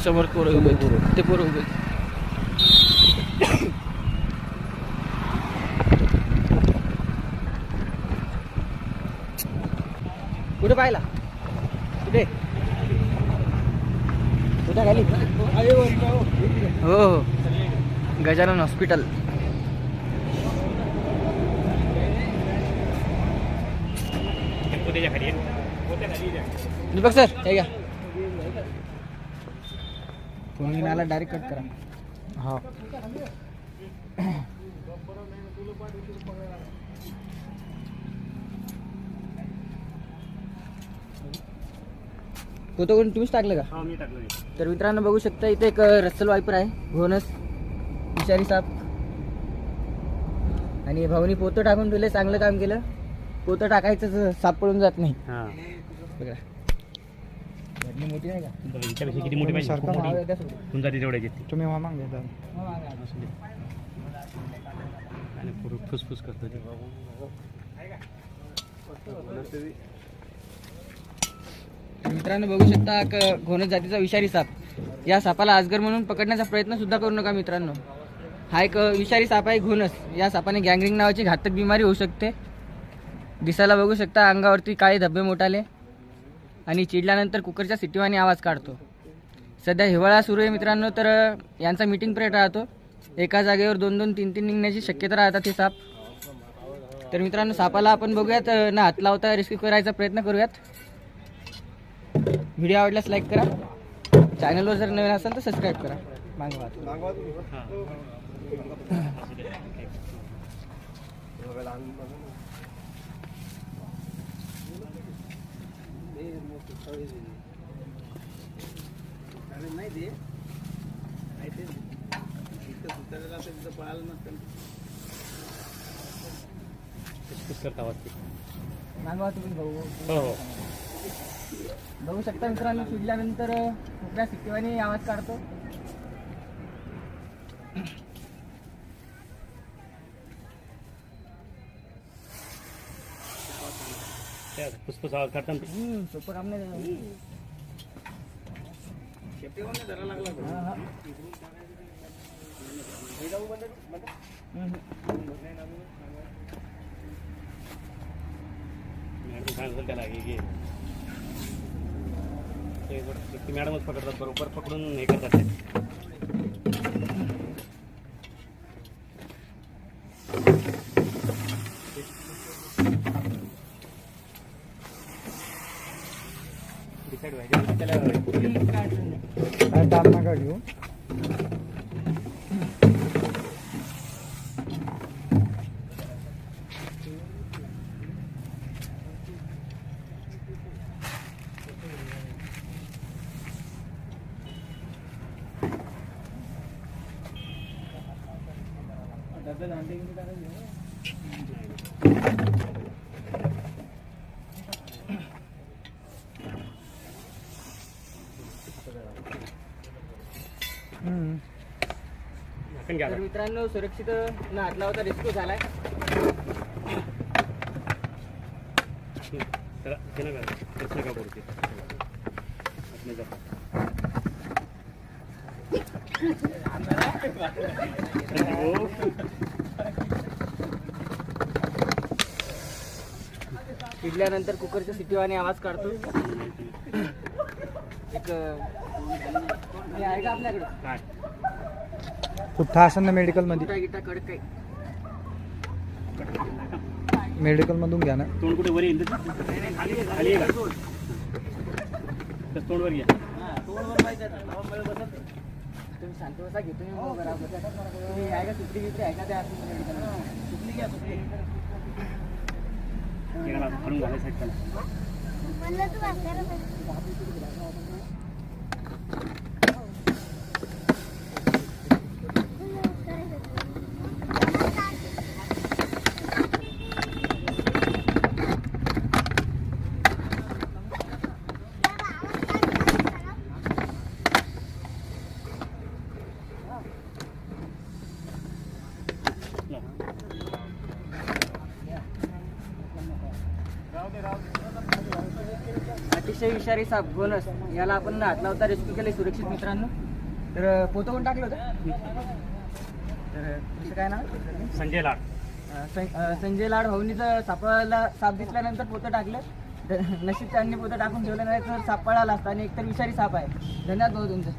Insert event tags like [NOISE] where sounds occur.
त्याच्यावर पोरं उभे आहेत. ते पोरं उभे आहेत. कुठे पाहिला? कुठे? कुठे खाली? हो हो. गजानन हॉस्पिटल. दीपक सर हे फोन आला डायरेक्ट कट करा. हा. फोटो कोण तुम्हीच टाकलं का? हा मी टाकलं. तर मित्रांनो बघू शकता इथे एक रस्सल वायपर आहे. घोनस विषारी साप. आणि भाऊनी पोतं टाकून ठेवले चांगलं काम केलं. पोतं टाकायचं साप पडून जात नाही. हा. बघा. घटनी मोठी नाही का? हिच्यापेक्षा किती मोठी पाहिजे? सारखं खूप हा, मोठी. एकदा सोडून. होऊन जाते तेवढ्याची? ती तुम्ही मागे जा. हा. आणि फुसफुस करतो ती. मित्रांनो बघू शकता क- घोणस जातीचा विषारी साप. या सापाला आजगर म्हणून पकडण्याचा प्रयत्न सुद्धा करू नका मित्रांनो. हा एक विषारी साप आहे घोणस. या सापाने गँगरिंग नावाची घातक बिमारी होऊ शकते. दिसायला बघू शकता अंगावरती काळे धब्बे मोठाले. आणि चिडल्यानंतर कुकरच्या सिटीवाने आवाज काढतो. सध्या हिवाळा सुरू आहे मित्रांनो तर यांचा मीटिंग पिरियड राहतो. एका जागेवर दोन दोन तीन तीन निघण्याची शक्यता राहतात हे साप. तर मित्रांनो सापाला आपण बघूयात ना हात लावता रेस्क्यू करायचा प्रयत्न करूयात. व्हिडिओ आवडल्यास लाईक करा. चॅनलवर जर नवीन असाल तर सबस्क्राईब करा. मागवा [LAUGHS] फुसफुस करता आवाज ती मागवा तुम्ही भाऊ हो बघू शकता मित्रांनो सुजल्यानंतर कुठल्या सिक्कीवानी आवाज काढतो त्या फुसफुस आवाज काढता ना ते. हम्म, सोपं काम नाही हा, हा. हम्म. मॅडम सांगितलं त्याला हे घे ते बरोबर- ती मॅडमच पकडतात बरोबर पकडून हे करतात डिसाईड व्हायचं. त्याला काय ताण नका घेऊ तर. मित्रांनो सुरक्षित ना हात लावता रेस्क्यू झालाय. चिडल्यानंतर कुकरच्या सिटीवाने आवाज काढतो एक हे आहे का आपल्याकडं? काय? खूप ठास आहे ना मेडिकलमध्ये गिटा गिटा कडक काही मेडिकलमधून घ्या ना. तोंड कुठे? वर येईल? खाली का? तर तोंड वर घ्या तुम्ही शांत बसा घेतो मी मग बराबर. तुम्ही आहे का सुटली गिटली आहे का त्या आतमध्ये? सुटली घ्या एकाला अतिशय विषारी साप घोणस याला आपण हात लावता रेस्क्यू केले सुरक्षित मित्रांनो. तर पोतं पण टाकलं होतं? तर तुमचं काय नाव? संजय लाड. संजय लाड भाऊनीचं सापाला साप दिसल्यानंतर पोतं टाकलं. तर नशीब त्यांनी पोतं टाकून ठेवलं नाही तर साप पळाला असता आणि एकतर विषारी साप आहे. धन्यवाद भाऊ तुमचं.